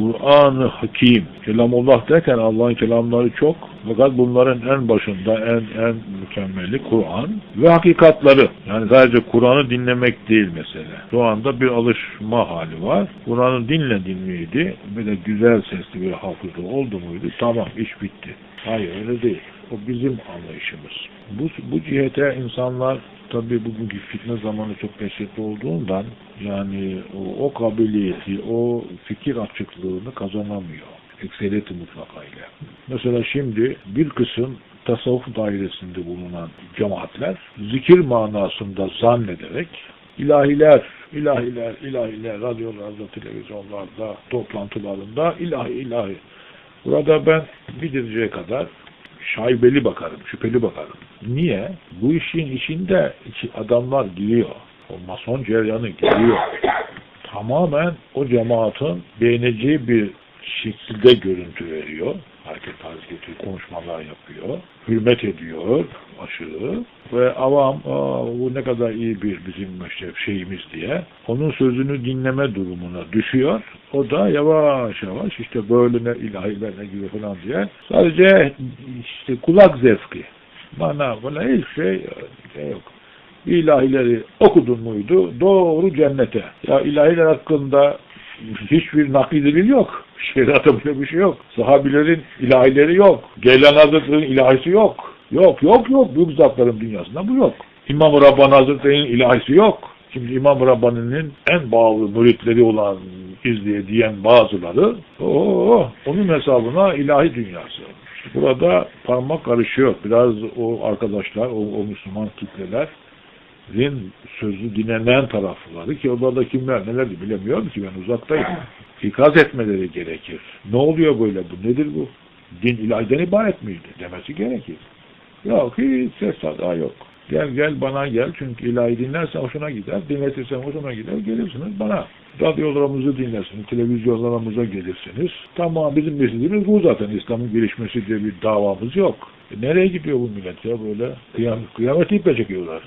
Kur'an-ı Hakim. Kelamullah derken Allah'ın kelamları çok. Fakat bunların en başında en en mükemmeli Kur'an ve hakikatları. Yani sadece Kur'an'ı dinlemek değil mesele. Şu anda bir alışma hali var. Kur'an'ı dinledin miydi de güzel sesli bir hafızı oldu muydu? Tamam iş bitti. Hayır öyle değil. O bizim anlayışımız. Bu, bu cihete insanlar tabii bugünkü fitne zamanı çok dehşetli olduğundan yani o, o kabiliyeti, o fikir açıklığını kazanamıyor. Ekseriyeti mutlakayla. Mesela şimdi bir kısım tasavvuf dairesinde bulunan cemaatler zikir manasında zannederek ilahiler, ilahiler, ilahiler, radyolarda, televizyonlarda, toplantılarında ilahi ilahi. Burada ben bir dereceye kadar şaibeli bakarım, şüpheli bakarım. Niye? Bu işin içinde içi adamlar giriyor. O mason ceryanı giriyor. Tamamen o cemaatin beğeneceği bir şekilde görüntü veriyor. Hareket hareketi, konuşmalar yapıyor. Hürmet ediyor aşırı. Ve avam bu ne kadar iyi bir bizim işte şeyimiz diye onun sözünü dinleme durumuna düşüyor. O da yavaş yavaş işte böyle ne ilahiler ne gibi falan diye sadece işte kulak zevki. Bana bana hiçbir şey, şey yok. İlahileri okudun muydu doğru cennete. Ya ilahiler hakkında hiçbir nakli yok. Şeriatta böyle bir şey yok. Sahabilerin ilahileri yok. Geylan Hazretleri'nin ilahisi yok. Yok yok yok. Büyük zatların dünyasında bu yok. İmam-ı Rabbani Hazretleri'nin ilahisi yok. Şimdi İmam-ı Rabbani'nin en bağlı müritleri olan izleye diyen bazıları o onun hesabına ilahi dünyası. İşte burada parmak karışıyor. Biraz o arkadaşlar, o, o Müslüman kitleler Rin sözü dinlenen tarafları ki orada kimler neler bilemiyorum ki ben uzaktayım. İkaz etmeleri gerekir. Ne oluyor böyle bu? Nedir bu? Din ilahiden ibaret miydi? Demesi gerekir. Yok hiç ses sada yok. Gel gel bana gel çünkü ilahi dinlersen hoşuna gider. Dinletirsen hoşuna gider. Gelirsiniz bana. Radyolarımızı dinlersiniz. Televizyonlarımıza gelirsiniz. Tamam bizim istediğimiz bu zaten. İslam'ın gelişmesi diye bir davamız yok. E nereye gidiyor bu millet ya böyle? Kıyam, kıyameti iple çekiyorlar.